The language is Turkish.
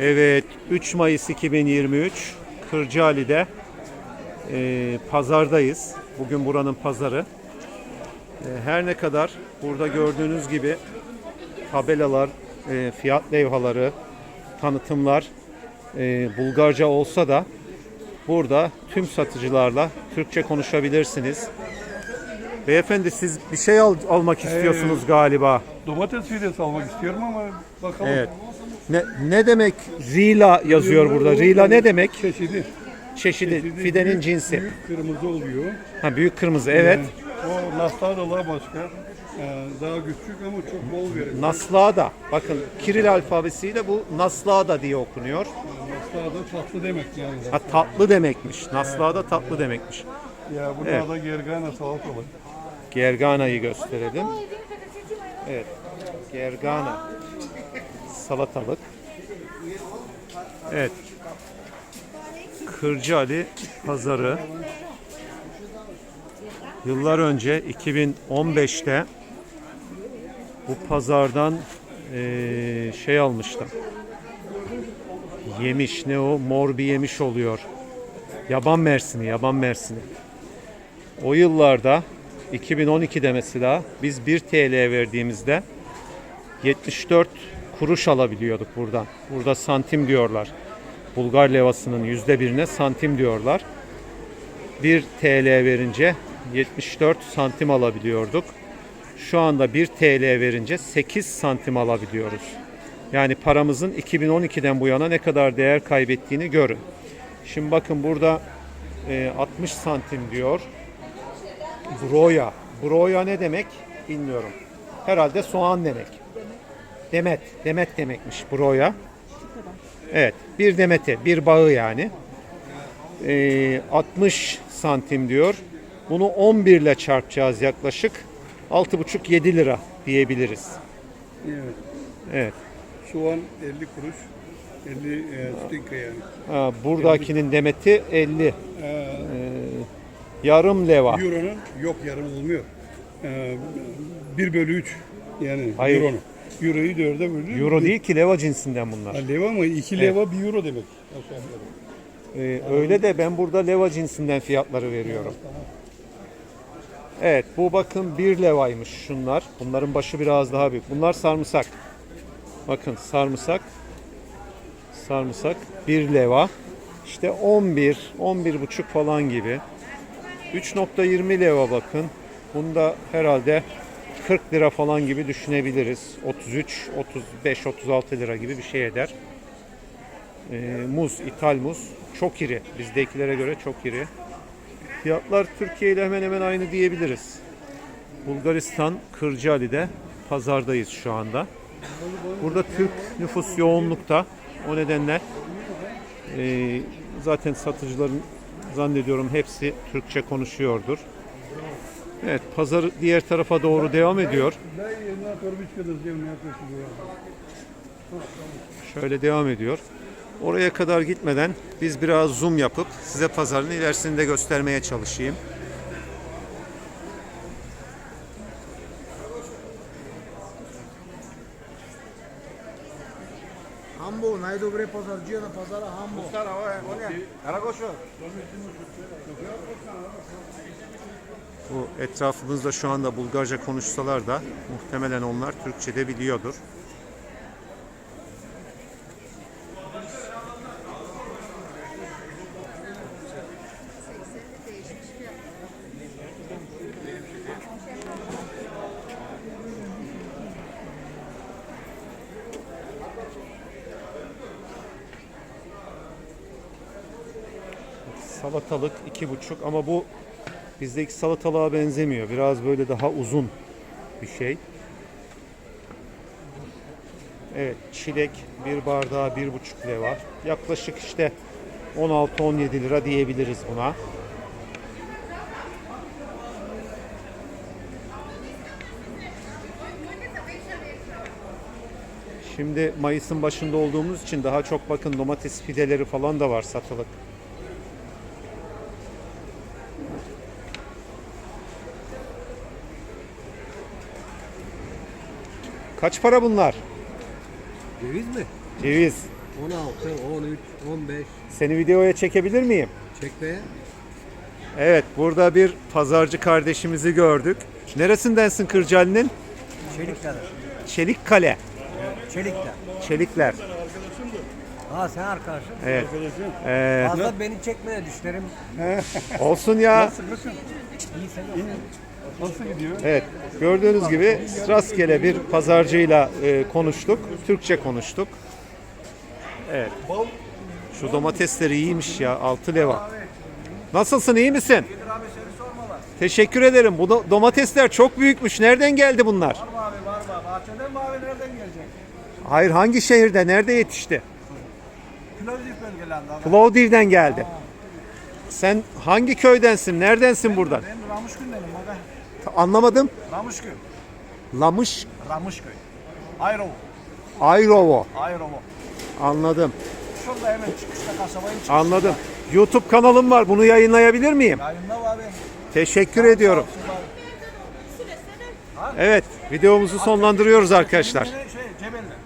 Evet, 3 Mayıs 2023 Kırcaali'de e, pazardayız. Bugün buranın pazarı. E, her ne kadar burada gördüğünüz gibi tabelalar, e, fiyat levhaları, tanıtımlar e, Bulgarca olsa da burada tüm satıcılarla Türkçe konuşabilirsiniz. Beyefendi siz bir şey al- almak istiyorsunuz galiba. Domates fidesi almak istiyorum ama bakalım. Evet. Ne, ne demek Rila yazıyor burada? Rila ne demek? Çeşidi. Çeşidi, Çeşidi fidenin büyük- cinsi. Büyük kırmızı oluyor. Ha büyük kırmızı evet. Ee, o nastadalar başka. Ee, daha küçük ama çok bol verir. Naslada. Bakın Kiril alfabesiyle bu Naslada diye okunuyor. Nastada tatlı demek yani. Ha tatlı demekmiş. Naslada tatlı demekmiş. Ya bunlar Evet. da gergana salatalık. Gergana'yı gösterelim. Evet. Gergana. Salatalık. Evet. Kırcaali pazarı yıllar önce 2015'te bu pazardan eee, şey almıştım. Yemiş ne o? Mor bir yemiş oluyor. Yaban mersini, yaban mersini. O yıllarda 2012'de mesela biz 1 TL verdiğimizde 74 kuruş alabiliyorduk buradan. Burada santim diyorlar. Bulgar levasının yüzde birine santim diyorlar. 1 TL verince 74 santim alabiliyorduk. Şu anda 1 TL verince 8 santim alabiliyoruz. Yani paramızın 2012'den bu yana ne kadar değer kaybettiğini görün. Şimdi bakın burada e, 60 santim diyor. Broya. Broya ne demek bilmiyorum. Herhalde soğan demek. Demet. Demet demekmiş broya. Evet. Bir demete. Bir bağı yani. Ee, 60 santim diyor. Bunu 11 ile çarpacağız yaklaşık. 6,5-7 lira diyebiliriz. Evet. Evet. Soğan 50 kuruş. 50 e, stinka yani. Ha, buradakinin demeti 50. Ee, Yarım leva. Euro'nun yok yarım olmuyor. Ee, 1 bölü 3 yani Hayır. Euro'nun. Euro'yu dörde bölü. Euro değil ki leva cinsinden bunlar. Ha, leva mı? 2 leva 1 euro demek. Aşağı. Ee, öyle de ben burada leva cinsinden fiyatları veriyorum. Evet bu bakın bir levaymış şunlar. Bunların başı biraz daha büyük. Bunlar sarımsak. Bakın sarımsak. Sarımsak bir leva. İşte 11, 11 buçuk falan gibi. 3.20 leva bakın. Bunda herhalde 40 lira falan gibi düşünebiliriz. 33, 35, 36 lira gibi bir şey eder. Ee, muz, ithal muz çok iri. Bizdekilere göre çok iri. Fiyatlar Türkiye ile hemen hemen aynı diyebiliriz. Bulgaristan Kırcaali'de pazardayız şu anda. Burada Türk nüfus yoğunlukta. O nedenle e, zaten satıcıların zannediyorum hepsi Türkçe konuşuyordur. Evet pazar diğer tarafa doğru devam ediyor. Şöyle devam ediyor. Oraya kadar gitmeden biz biraz zoom yapıp size pazarın ilerisini de göstermeye çalışayım. Hambo, najdobre pazarcıya da pazara Hambo. Dostlar, o ne? Karagosho. Bu etrafımızda şu anda Bulgarca konuşsalar da muhtemelen onlar Türkçe de biliyordur. Salatalık iki buçuk ama bu bizdeki salatalığa benzemiyor. Biraz böyle daha uzun bir şey. Evet çilek bir bardağı bir buçuk lira. Yaklaşık işte 16-17 lira diyebiliriz buna. Şimdi Mayıs'ın başında olduğumuz için daha çok bakın domates fideleri falan da var satılık. Kaç para bunlar? Ceviz mi? Ceviz. 16, 13, 15 Seni videoya çekebilir miyim? çekmeye. Evet, burada bir pazarcı kardeşimizi gördük. Neresindensin Kırcaali'nin? Çelikler. Çelikkale. Çelikler. Çelikler. Ha sen arkadaşım. Evet. Ee, Fazla beni çekmeye düşlerim. olsun ya. İyi sen Nasıl gidiyor? Evet, gördüğünüz gibi rastgele bir pazarcıyla e, konuştuk. Türkçe konuştuk. Evet. Şu domatesleri iyiymiş ya, altı leva. Nasılsın, iyi misin? Teşekkür ederim. Bu do- domatesler çok büyükmüş. Nereden geldi bunlar? Abi var var. Bahçeden mi abi nereden gelecek? Hayır, hangi şehirde? Nerede yetişti? Plovdiv bölgelerinde abi. Plovdiv'den geldi. Sen hangi köydensin? Neredensin buradan? Ben Ramuşköy'denim aga. Anlamadım. Ramuşköy. Lamış Ramuşköy. Ayrova. Ayrovo. Ayrova. Anladım. Şurada hemen çıkışta kasabayın çıkışında. Anladım. YouTube kanalım var. Bunu yayınlayabilir miyim? Yayında var abi. Teşekkür ediyorum. Evet, videomuzu sonlandırıyoruz arkadaşlar. Şey, Cebelle.